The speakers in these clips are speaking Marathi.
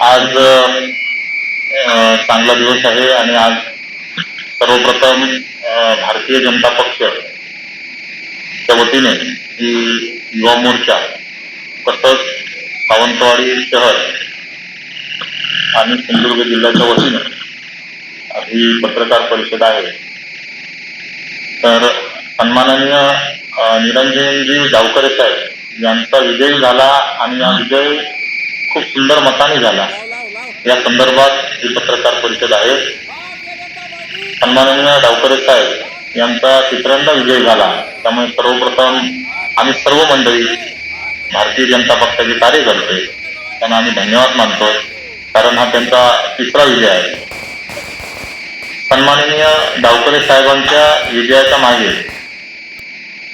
आज चांगला दिवस आहे आणि आज सर्वप्रथम भारतीय जनता पक्षच्या वतीने ही युवा मोर्चा तसंच सावंतवाडी शहर आणि सिंधुदुर्ग जिल्ह्याच्या वतीने ही पत्रकार परिषद आहे. तर सन्माननीय निरंजनजी गावकरे साहेब यांचा विजय झाला आणि हा विजय खूप सुंदर मताने झाला. या संदर्भात ही पत्रकार परिषद आहे. सन्माननीय डावकरे साहेब यांचा तिसऱ्यांदा विजय झाला. त्यामुळे सर्वप्रथम आम्ही सर्व मंडळी भारतीय जनता पक्षाचे कार्यकर्ते त्यांना आम्ही धन्यवाद मानतो कारण हा त्यांचा तिसरा विजय आहे. सन्माननीय डावकरे साहेबांच्या विजयाच्या मागे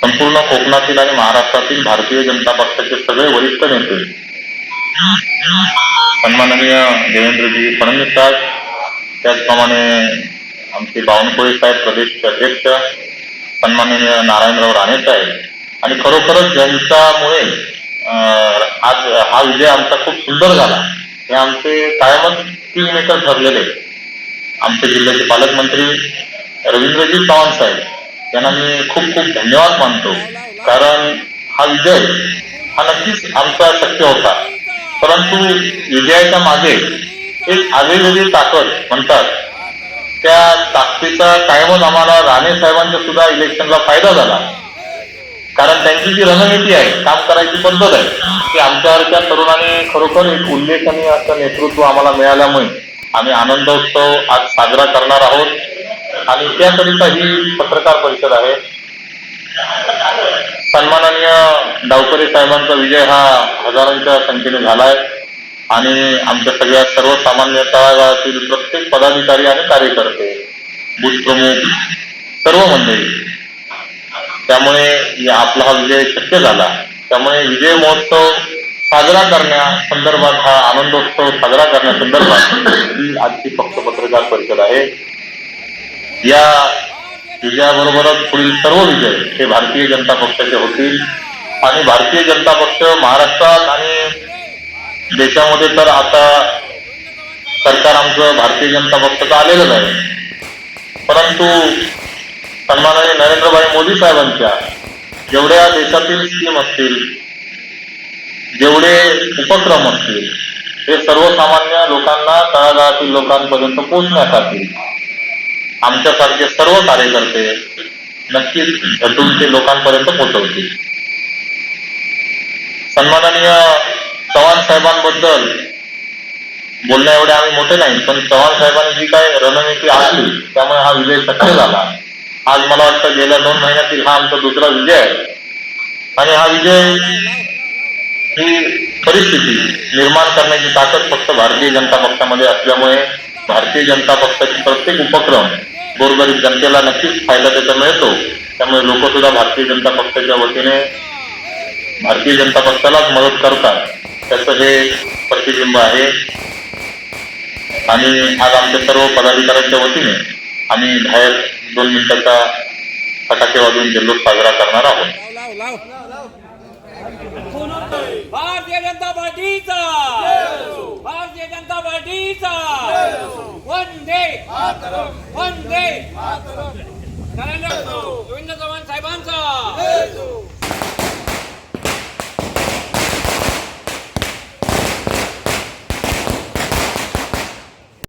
संपूर्ण कोकणातील आणि महाराष्ट्रातील भारतीय जनता पक्षाचे सगळे वरिष्ठ नेते सन्माननीय देवेंद्रजी फडणवीस साहेब त्याचप्रमाणे आमचे बावनकुळे साहेब प्रदेशचे अध्यक्ष सन्माननीय नारायणराव राणे साहेब. आणि खरोखरच ज्यांच्यामुळे आज हा विजय आमचा खूप सुंदर झाला हे आमचे कायमच किंग मेकर ठरलेले. आमचे जिल्ह्याचे पालकमंत्री रवींद्रजी चव्हाण साहेब यांना मी खूप खूप धन्यवाद मानतो. कारण हा विजय हा नक्कीच आमचा शक्य होता. परंतु विजयाच्या मागे एक आगळीवेगळी ताकद म्हणतात. त्या ताकदीचा कायमच आम्हाला राणे साहेबांच्या सुद्धा इलेक्शनला फायदा झाला. कारण त्यांची जी रणनीती आहे काम करायची पद्धत आहे ती आमच्यासारख्या तरुणांनी खरोखर एक उल्लेखनीय असं नेतृत्व आम्हाला मिळाल्यामुळे आम्ही आनंदोत्सव आज साजरा करणार आहोत. आणि त्याकरिता ही पत्रकार परिषद आहे सन्माननीय डावकरी साहेबांचा विजय हा हजारांच्या संख्येने झालाय. आणि आमच्या सगळ्या सर्वसामान्य तळागाळातील प्रत्येक पदाधिकारी आणि कार्यकर्ते बूथ प्रमुख सर्व मंडळी त्यामुळे आपला हा विजय शक्य झाला. त्यामुळे विजय महोत्सव साजरा करण्यासंदर्भात हा आनंदोत्सव साजरा करण्यासंदर्भात ही आजची फक्त पत्रकार परिषद आहे. या विजयाबरोबरच पुढील सर्व विजय हे भारतीय जनता पक्षाचे होतील आणि भारतीय जनता पक्ष महाराष्ट्रात आणि देशामध्ये तर आता सरकार आमचं भारतीय जनता पक्षाचं आलेलं नाही परंतु सन्माननीय नरेंद्रभाई मोदी साहेबांच्या जेवढ्या देशातील स्कीम असतील जेवढे उपक्रम असतील हे सर्वसामान्य लोकांना तळागाळातील लोकांपर्यंत पोहोचण्यासाठी आमच्यासारखे सर्व कार्यकर्ते नक्कीच घटून ते लोकांपर्यंत पोहोचवतील. सन्माननीय चव्हाण साहेबांबद्दल बोलण्या एवढे आम्ही मोठे नाही पण चव्हाण साहेबांनी जी काय रणनीती आखली त्यामुळे हा विजय शक्य झाला. आज मला वाटतं गेल्या दोन महिन्यातील हा आमचा दुसरा विजय आहे. आणि हा विजय ही परिस्थिती निर्माण करण्याची ताकद फक्त भारतीय जनता पक्षामध्ये असल्यामुळे भारतीय जनता पक्षाचे प्रत्येक उपक्रम गोरगरीब जनतेला नक्कीच फायदा त्याचा मिळतो. त्यामुळे लोक सुद्धा भारतीय जनता पक्षाच्या वतीने भारतीय जनता पक्षालाच मदत करतात. त्याचं हे प्रतिबिंब आहे. आणि आज आमच्या सर्व पदाधिकाऱ्यांच्या वतीने आम्ही बाहेर दोन मिनिटाचा फटाके वाजवून जल्लोष साजरा करणार आहोत. भारतीय जनता पार्टीचा. भारतीय जनता पार्टीचा. वंदे वंदे नरेंद्र गोविंद चव्हाण साहेबांचा.